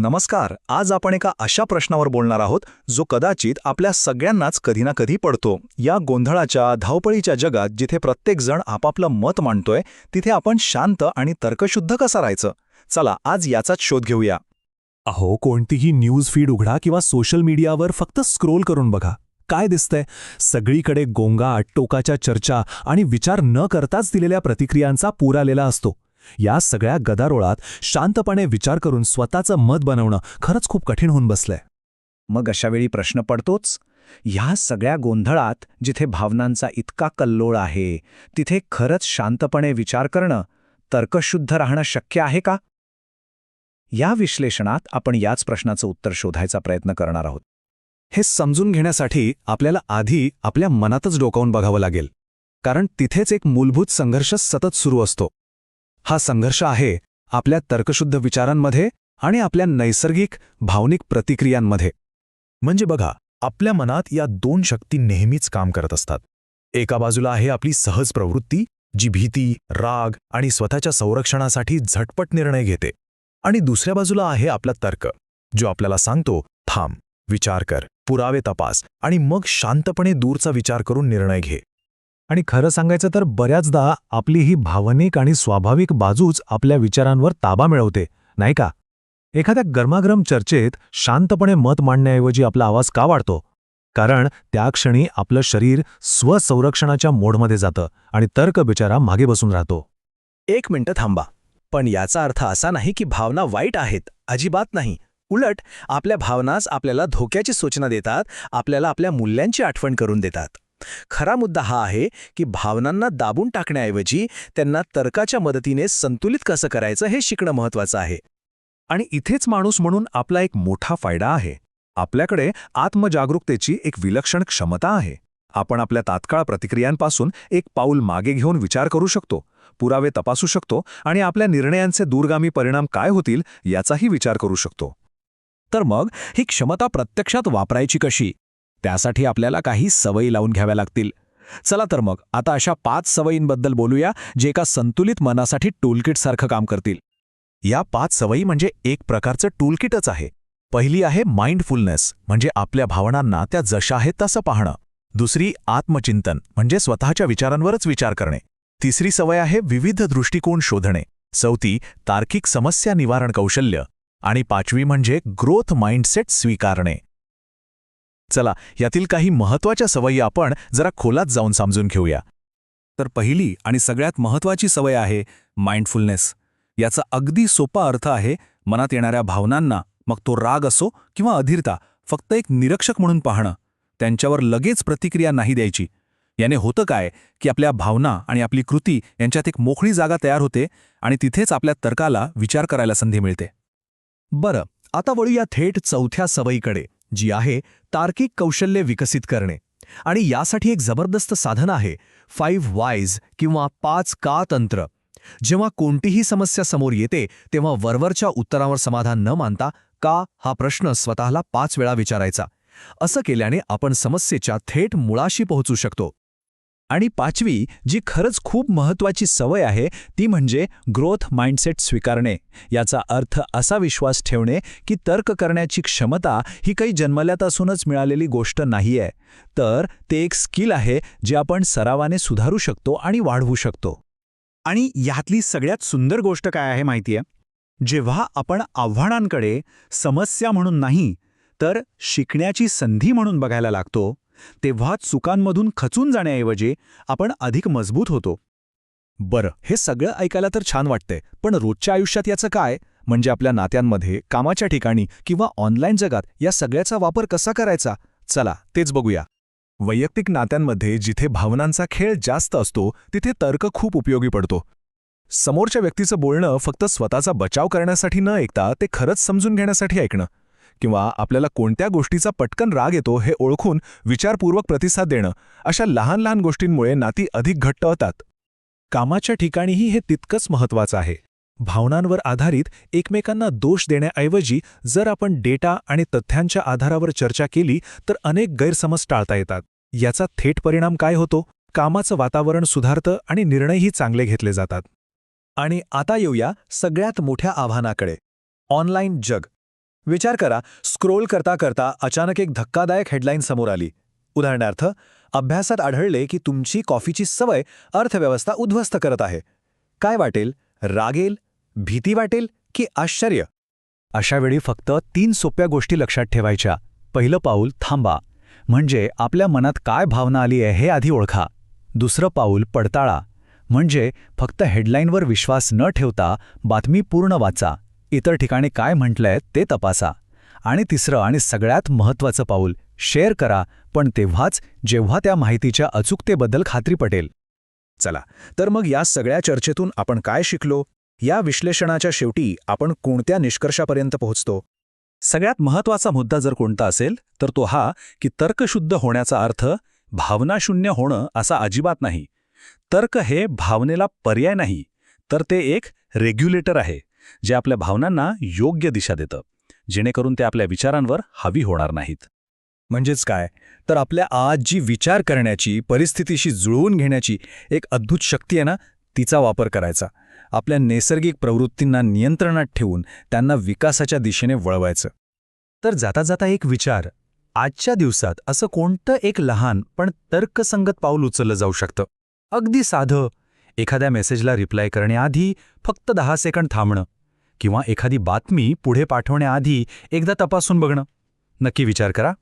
नमस्कार आज आपण एका अशा प्रश्नावर बोलणार आहोत जो कदाचित आपल्या सगळ्यांनाच कधी ना कधी पडतो. या गोंधळाच्या धावपळीच्या जगात जिथे प्रत्येकजण आपापलं मत मांडतोय तिथे आपण शांत आणि तर्कशुद्ध कसा राहायचं? चला आज याचाच शोध घेऊया. अहो कोणतीही न्यूज फीड उघडा किंवा सोशल मीडियावर फक्त स्क्रोल करून बघा. काय दिसतंय? सगळीकडे गोंगाट टोकाच्या चर्चा आणि विचार न करताच दिलेल्या प्रतिक्रियांचा पूर आलेला असतो. या सगळ्या गदारोळात शांतपणे विचार करून स्वतःचं मत बनवणं खरंच खूप कठीण होऊन बसलंय. मग अशावेळी प्रश्न पडतोच. ह्या सगळ्या गोंधळात जिथे भावनांचा इतका कल्लोळ आहे तिथे खरंच शांतपणे विचार करणं तर्कशुद्ध राहणं शक्य आहे का? या विश्लेषणात आपण याच प्रश्नाचं उत्तर शोधायचा प्रयत्न करणार आहोत. हे समजून घेण्यासाठी आपल्याला आधी आपल्या मनातच डोकावून बघावं लागेल. कारण तिथेच एक मूलभूत संघर्ष सतत सुरू असतो. हा संघर्ष आहे आपल्या तर्कशुद्ध विचारांमध्ये आणि आपल्या नैसर्गिक भावनिक प्रतिक्रियांमध्ये. म्हणजे बघा आपल्या मनात या दोन शक्ती नेहमीच काम करत असतात. एका बाजूला आहे आपली सहज प्रवृत्ती जी भीती राग आणि स्वतःच्या संरक्षणासाठी झटपट निर्णय घेते. आणि दुसऱ्या बाजूला आहे आपला तर्क जो आपल्याला सांगतो थांब विचार कर पुरावे तपास आणि मग शांतपणे दूरचा विचार करून निर्णय घे. आणि खरं सांगायचं तर बऱ्याचदा आपली ही भावनिक आणि स्वाभाविक बाजूच आपल्या विचारांवर ताबा मिळवते नाही का? एखाद्या गरमागरम चर्चेत शांतपणे मत मांडण्याऐवजी आपला आवाज का वाढतो? कारण त्या क्षणी आपलं शरीर स्वसंरक्षणाच्या मोडमध्ये जातं आणि तर्क बिचारा मागे बसून राहतो. एक मिनिटं थांबा. पण याचा अर्थ असा नाही की भावना वाईट आहेत अजिबात नाही. उलट आपल्या भावनाच आपल्याला धोक्याची सूचना देतात आपल्याला आपल्या मूल्यांची आठवण करून देतात. खरा मुद्दा हा आहे की भावनांना दाबून टाकण्याऐवजी त्यांना तर्काच्या मदतीने संतुलित कसं करायचं हे शिकणं महत्वाचं आहे. आणि इथेच माणूस म्हणून आपला एक मोठा फायदा आहे. आपल्याकडे आत्मजागरूकतेची एक विलक्षण क्षमता आहे. आपण आपल्या तात्काळ प्रतिक्रियांपासून एक पाऊल मागे घेऊन विचार करू शकतो पुरावे तपासू शकतो आणि आपल्या निर्णयांचे दूरगामी परिणाम काय होतील याचाही विचार करू शकतो. तर मग ही क्षमता प्रत्यक्षात वापरायची कशी? त्यासाठी आपल्याला काही सवयी लावून घ्याव्या लागतील. चला तर मग आता अशा पाच सवयींबद्दल बोलूया जे एका संतुलित मनासाठी टूलकिटसारखं काम करतील. या पाच सवयी म्हणजे एक प्रकारचं टूलकिटच आहे. पहिली आहे माइंडफुलनेस म्हणजे आपल्या भावनांना त्या जशा आहेत तसं पाहणं. दुसरी आत्मचिंतन म्हणजे स्वतःच्या विचारांवरच विचार करणे. तिसरी सवय आहे विविध दृष्टिकोन शोधणे. चौथी तार्किक समस्या निवारण कौशल्य. आणि पाचवी म्हणजे ग्रोथ माइंडसेट स्वीकारणे. चला यातील काही महत्त्वाच्या सवयी आपण जरा खोलात जाऊन समजून घेऊया. तर पहिली आणि सगळ्यात महत्वाची सवय आहे माइंडफुलनेस. याचा अगदी सोपा अर्थ आहे मनात येणाऱ्या भावनांना मग तो राग असो किंवा अधीरता फक्त एक निरीक्षक म्हणून पाहणं. त्यांच्यावर लगेच प्रतिक्रिया नाही द्यायची. याने होतं काय की आपल्या भावना आणि आपली कृती यांच्यात एक मोकळी जागा तयार होते आणि तिथेच आपल्या तर्काला विचार करायला संधी मिळते. बरं आता वळूया थेट चौथ्या सवयीकडे. जी आहे तार्किक कौशल्य विकसित करणे. आणि यासाठी एक जबरदस्त साधन आहे फाईव्ह वायज किंवा पाच का तंत्र. जेव्हा कोणतीही समस्या समोर येते तेव्हा वरवरच्या उत्तरावर समाधान न मानता का हा प्रश्न स्वतःला पाच वेळा विचारायचा. असं केल्याने आपण समस्येच्या थेट मुळाशी पोहोचू शकतो. आणि पाचवी जी खरंच खूप महत्वाची सवय आहे ती म्हणजे ग्रोथ माइंडसेट स्वीकारणे. याचा अर्थ असा विश्वास ठेवणे की तर्क करण्याची क्षमता ही काही जन्मल्यापासूनच मिळालेली गोष्ट नाहीये. तर ते एक स्किल आहे जे आपण सरावाने सुधारू शकतो आणि वाढवू शकतो. आणि यातली सगळ्यात सुंदर गोष्ट काय आहे माहितीये जेव्हा आपण आव्हानांकडे समस्या म्हणून नाही तर शिकण्याची संधी म्हणून बघायला लागतो तेव्हा चुकांमधून खचून जाण्याऐवजी आपण अधिक मजबूत होतो. बरं हे सगळं ऐकायला तर छान वाटतंय पण रोजच्या आयुष्यात याचं काय? म्हणजे आपल्या नात्यांमध्ये कामाच्या ठिकाणी किंवा ऑनलाईन जगात या सगळ्याचा वापर कसा करायचा? चला तेच बघूया. वैयक्तिक नात्यांमध्ये जिथे भावनांचा खेळ जास्त असतो तिथे तर्क खूप उपयोगी पडतो. समोरच्या व्यक्तीचं बोलणं फक्त स्वतःचा बचाव करण्यासाठी न ऐकता ते खरंच समजून घेण्यासाठी ऐकणं. किंवा आपल्याला कोणत्या गोष्टीचा पटकन राग येतो हे ओळखून विचारपूर्वक प्रतिसाद देणं अशा लहान लहान गोष्टींमुळे नाती अधिक घट्ट होतात. कामाच्या ठिकाणीही हे तितकंच महत्वाचं आहे. भावनांवर आधारित एकमेकांना दोष देण्याऐवजी जर आपण डेटा आणि तथ्यांच्या आधारावर चर्चा केली तर अनेक गैरसमज टाळता येतात. याचा थेट परिणाम काय होतो? कामाचं वातावरण सुधारतं आणि निर्णयही चांगले घेतले जातात. आणि आता येऊया सगळ्यात मोठ्या आव्हानाकडे. ऑनलाईन जग. विचार करा. स्क्रोल करता करता अचानक एक धक्कादायक हेडलाईन समोर आली. उदाहरणार्थ अभ्यासात आढळले की तुमची कॉफीची सवय अर्थव्यवस्था उद्ध्वस्त करत आहे. काय वाटेल? रागेल भीती वाटेल? की आश्चर्य? अशा वेळी फक्त तीन सोप्या गोष्टी लक्षात ठेवायच्या. पहिलं पाऊल थांबा. म्हणजे आपल्या मनात काय भावना आली आहे हे आधी ओळखा. दुसरं पाऊल पडताळा. म्हणजे फक्त हेडलाईनवर विश्वास न ठेवता बातमी पूर्ण वाचा. इतर ठिकाणी काय म्हटलंय ते तपासा. आणि तिसरं आणि सगळ्यात महत्त्वाचं पाऊल शेअर करा पण तेव्हाच जेव्हा त्या माहितीच्या अचूकतेबद्दल खात्री पटेल. चला तर मग या सगळ्या चर्चेतून आपण काय शिकलो? या विश्लेषणाच्या शेवटी आपण कोणत्या निष्कर्षापर्यंत पोहोचतो? सगळ्यात महत्त्वाचा मुद्दा जर कोणता असेल तर तो हा की तर्कशुद्ध होण्याचा अर्थ भावनाशून्य होणं असा अजिबात नाही. तर्क हे भावनेला पर्याय नाही तर ते एक रेग्युलेटर आहे. जे आपल्या भावनांना योग्य दिशा देतं जेणेकरून ते आपल्या विचारांवर हवी होणार नाहीत. म्हणजेच काय? तर आपल्या आज जी विचार करण्याची परिस्थितीशी जुळवून घेण्याची एक अद्भुत शक्ती आहे ना तिचा वापर करायचा. आपल्या नैसर्गिक प्रवृत्तींना नियंत्रणात ठेवून त्यांना विकासाच्या दिशेने वळवायचं. तर जाता जाता एक विचार आजच्या दिवसात असं कोणतं एक लहान पण तर्कसंगत पाऊल उचललं जाऊ शकतं? अगदी साधं. एखाद्या मेसेजला रिप्लाय करण्याआधी फक्त दहा सेकंड थांबणं. किंवा एखादी बातमी पुढे पाठवण्याआधी एकदा तपासून बघणं. नक्की विचार करा.